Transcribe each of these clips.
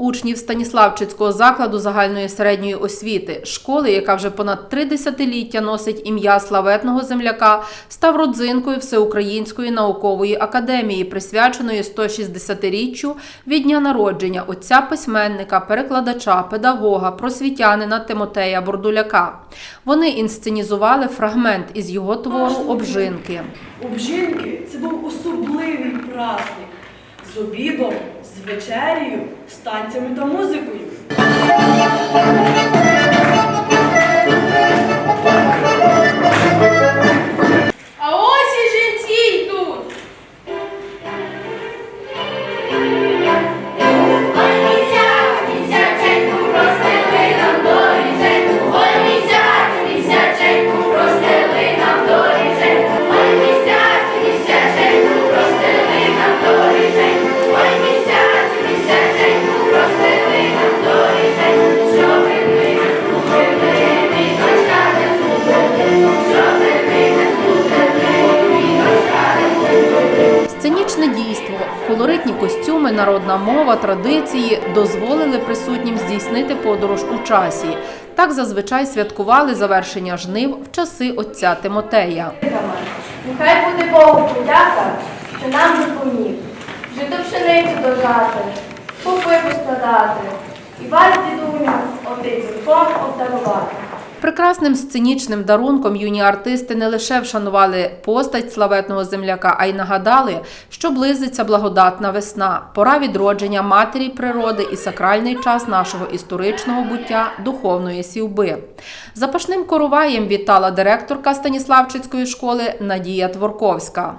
учнів Станіславчицького закладу загальної середньої освіти, школи, яка вже понад три десятиліття носить ім'я славетного земляка, став родзинкою Всеукраїнської наукової академії, присвяченої 160-річчю від дня народження отця письменника, перекладача, педагога, просвітянина Тимотея Бордуляка. Вони інсценізували фрагмент із його твору Обжинки. Обжинки це був особливий праздник з обідом, з вечерею, з танцями та музикою. Костюми, народна мова, традиції дозволили присутнім здійснити подорож у часі. Так зазвичай святкували завершення жнив в часи отця Тимотея. Нехай буде Богу подяка, що нам допоміг. Жито пшеницю дожати, попи поскладати, і вас, обдарувати. Прекрасним сценічним дарунком юні артисти не лише вшанували постать славетного земляка, а й нагадали, що близиться благодатна весна, пора відродження матері природи і сакральний час нашого історичного буття духовної сівби. Запашним короваєм вітала директорка Станіславчицької школи Надія Творковська.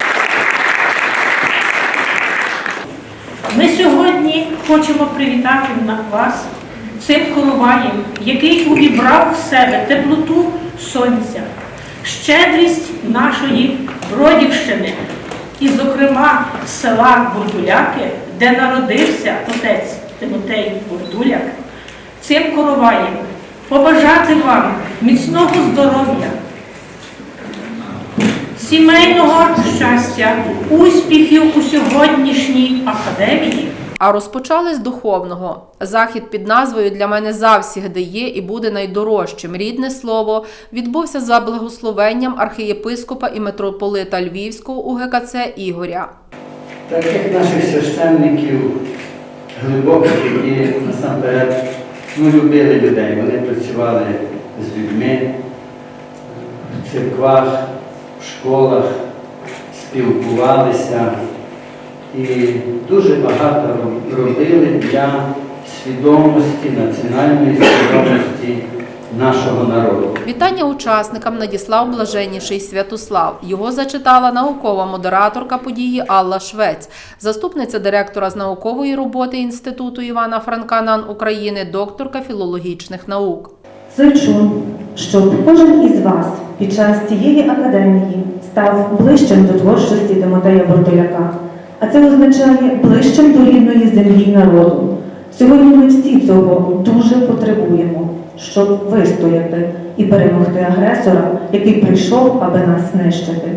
Ми сьогодні хочемо привітати на вас цим короваєм, який увібрав в себе теплоту сонця, щедрість нашої Бродівщини, і, зокрема, села Бурдуляки, де народився отець Тимотей Бурдуляк, цим короваєм побажати вам міцного здоров'я, сімейного щастя, успіхів у сьогоднішній академії. А розпочали з духовного. Захід під назвою Для мене завсігди є і буде найдорожчим. Рідне слово відбувся за благословенням архієпископа і митрополита Львівського УГКЦ Ігоря. Так як наших священників глибоких, які насамперед ну, любили людей, вони працювали з людьми в церквах, в школах, спілкувалися і дуже багато робили для свідомості, національної свідомості нашого народу. Вітання учасникам надіслав блаженніший Святослав. Його зачитала наукова модераторка події Алла Швець, заступниця директора з наукової роботи Інституту Івана Франка НАН України, докторка філологічних наук. Зичу, щоб кожен із вас під час цієї академії став ближчим до творчості Тимотея Бордоляка, а це означає ближчим до рідної землі народу. Сьогодні ми всі цього дуже потребуємо, щоб вистояти і перемогти агресора, який прийшов, аби нас знищити.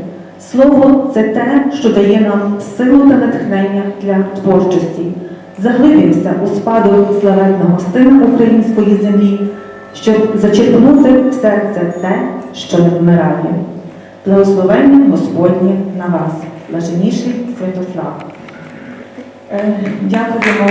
Слово це те, що дає нам силу та натхнення для творчості. Заглибімося у спадок славетного сина української землі, щоб зачерпнути в серце те, що не вмирає. Благословення Господнє на вас, блаженніший фотофлаг. Е, Дякуємо.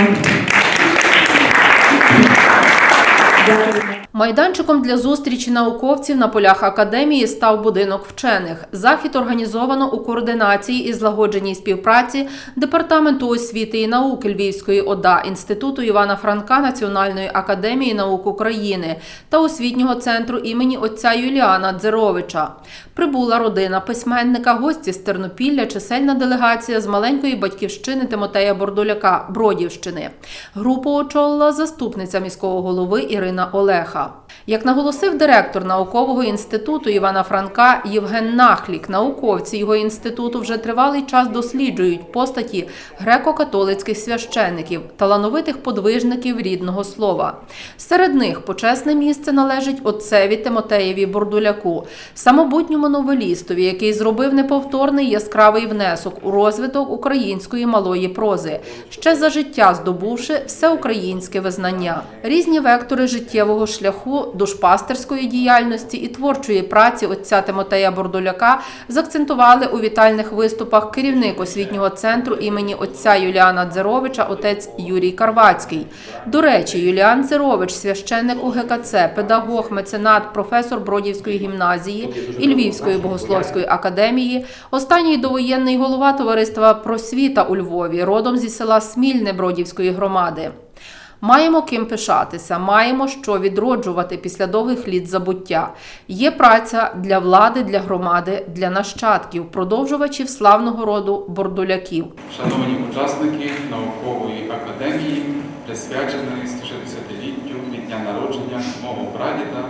Дякуємо. Майданчиком для зустрічі науковців на полях академії став будинок вчених. Захід організовано у координації і злагодженій співпраці Департаменту освіти і науки Львівської ОДА, Інституту Івана Франка Національної академії наук України та освітнього центру імені отця Юліана Дзеровича. Прибула родина письменника, гості з Тернопілля, чисельна делегація з маленької батьківщини Тимотея Бордоляка Бродівщини. Групу очолила заступниця міського голови Ірина Олеха. Як наголосив директор наукового інституту Івана Франка Євген Нахлік, науковці його інституту вже тривалий час досліджують постаті греко-католицьких священиків, талановитих подвижників рідного слова. Серед них почесне місце належить отцеві Тимотеєві Бурдуляку, самобутньому новелістові, який зробив неповторний яскравий внесок у розвиток української малої прози, ще за життя здобувши всеукраїнське визнання. Різні вектори життєвого шляху, душпастерської діяльності і творчої праці отця Тимотея Бурдуляка закцентували у вітальних виступах керівник освітнього центру імені отця Юліана Дзеровича, отець Юрій Карвацький. До речі, Юліан Дзерович, священник у ГКЦ, педагог, меценат, професор Бродівської гімназії і Львівської богословської академії, останній довоєнний голова товариства Просвіта у Львові, родом зі села Смільне Бродівської громади. Маємо ким пишатися, маємо що відроджувати після довгих літ забуття. Є праця для влади, для громади, для нащадків, продовжувачів славного роду бордуляків. Шановні учасники наукової академії, присвяченої 160-літтю від дня народження мого прадіда,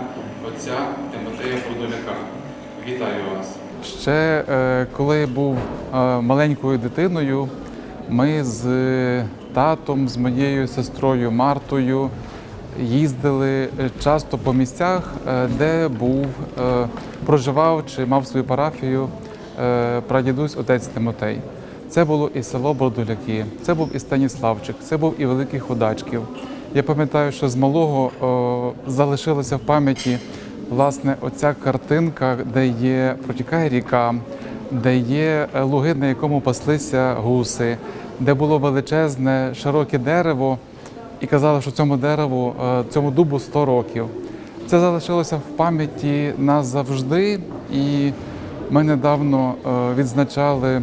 отця Тимотея Подоляка. Вітаю вас! Ще е, коли я був е, маленькою дитиною, ми з татом, з моєю сестрою Мартою їздили е, часто по місцях, е, де був, е, проживав чи мав свою парафію прадідусь отець Тимотей. Це було і село Бордуляки, це був і Станіславчик, це був і Великий Ходачків. Я пам'ятаю, що з малого о, залишилося в пам'яті власне оця картинка, де є протікає ріка, де є е, луги, на якому паслися гуси, де було величезне широке дерево, і казали, що цьому дереву, е, цьому дубу 100 років. Це залишилося в пам'яті нас завжди, і ми недавно е, відзначали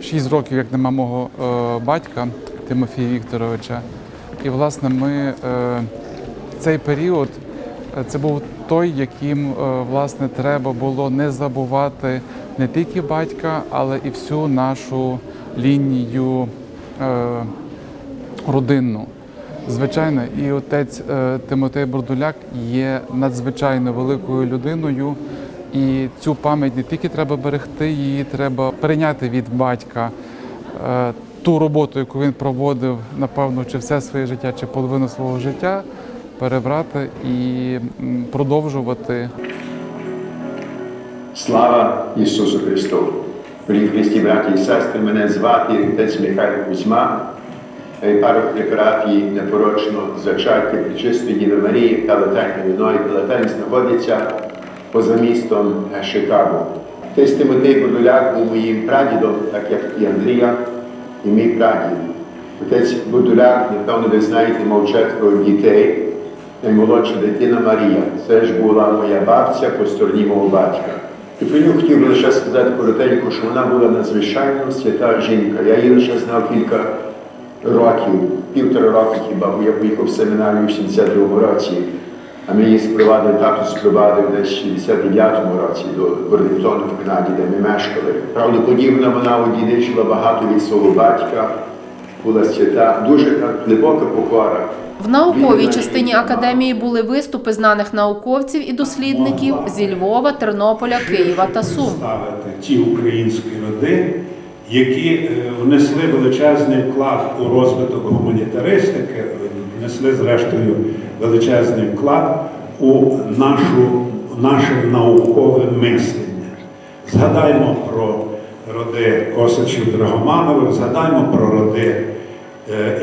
6 років, як нема мого батька Тимофія Вікторовича. І, власне, ми цей період це був той, яким власне треба було не забувати не тільки батька, але і всю нашу лінію е, родинну. Звичайно, і отець е, Тимотей Бурдуляк є надзвичайно великою людиною, і цю пам'ять не тільки треба берегти, її треба перейняти від батька. Е, Ту роботу, яку він проводив, напевно, чи все своє життя, чи половину свого життя, перебрати і продовжувати Слава Ісусу Христу! Дорогі Христі, браті і сестри, мене звати отець Михайло Кузьма, парох при непорочно зачаття Пречистої Діви Марії та Летальне віною. Летальне знаходиться поза містом Шикаго. Отець Тимотей Будуляк був моїм прадідом, так як і Андрія, і мій прадід. Отець Будуляк, напевно, ви знаєте, мав четверо дітей. Наймолодша дитина Марія. Це ж була моя бабця по стороні мого батька. І про нього хотів би лише сказати коротенько, що вона була надзвичайно свята жінка. Я її лише знав кілька років, півтора роки хіба, бо я поїхав в семінарію в 72-му році, а ми її спровадили, тато спровадив десь в 69-му році до Берлінтону в Канаді, де ми мешкали. Правдоподібно вона одійдичила багато від свого батька, була свята, дуже глибока покора. В науковій частині академії були виступи знаних науковців і дослідників зі Львова, Тернополя, Києва та Сум. ті українські роди, які е, внесли величезний вклад у розвиток гуманітаристики, внесли зрештою величезний вклад у нашу, наше наукове мислення. Згадаймо про роди Косачів Драгоманових, згадаймо про роди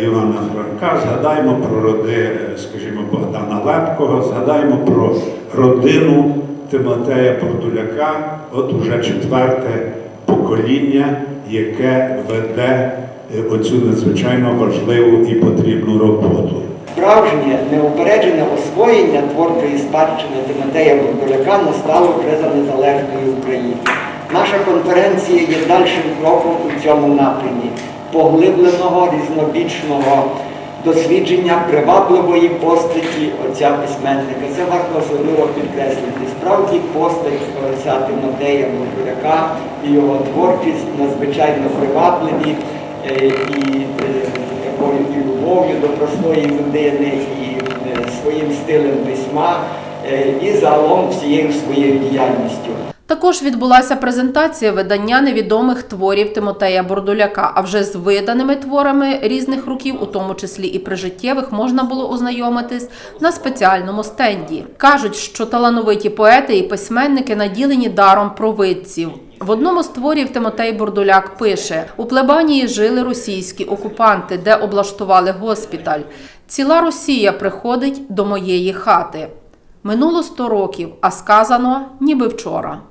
Івана Франка, згадаймо про роди, е, скажімо, Богдана Лепкого, згадаймо про родину Тимотея Продуляка, от уже четверте покоління, яке веде е, оцю надзвичайно важливу і потрібну роботу. Справжнє неупереджене освоєння творчої спадщини Тимотея Бурдуляка настало вже за незалежної України. Наша конференція є дальшим кроком у цьому напрямі поглибленого різнобічного дослідження привабливої постаті отця письменника. Це варто особливо підкреслити. Справді постать отця Тимотея Бурдуляка і його творчість надзвичайно привабливі е, і е, такою і любов'ю до простої людини, і е, своїм стилем письма і загалом всією своєю діяльністю. Також відбулася презентація видання невідомих творів Тимотея Бордуляка. А вже з виданими творами різних років, у тому числі і прижиттєвих, можна було ознайомитись на спеціальному стенді. Кажуть, що талановиті поети і письменники наділені даром провидців. В одному з творів Тимотей Бордуляк пише: у плебанії жили російські окупанти, де облаштували госпіталь. Ціла Росія приходить до моєї хати. Минуло сто років, а сказано ніби вчора.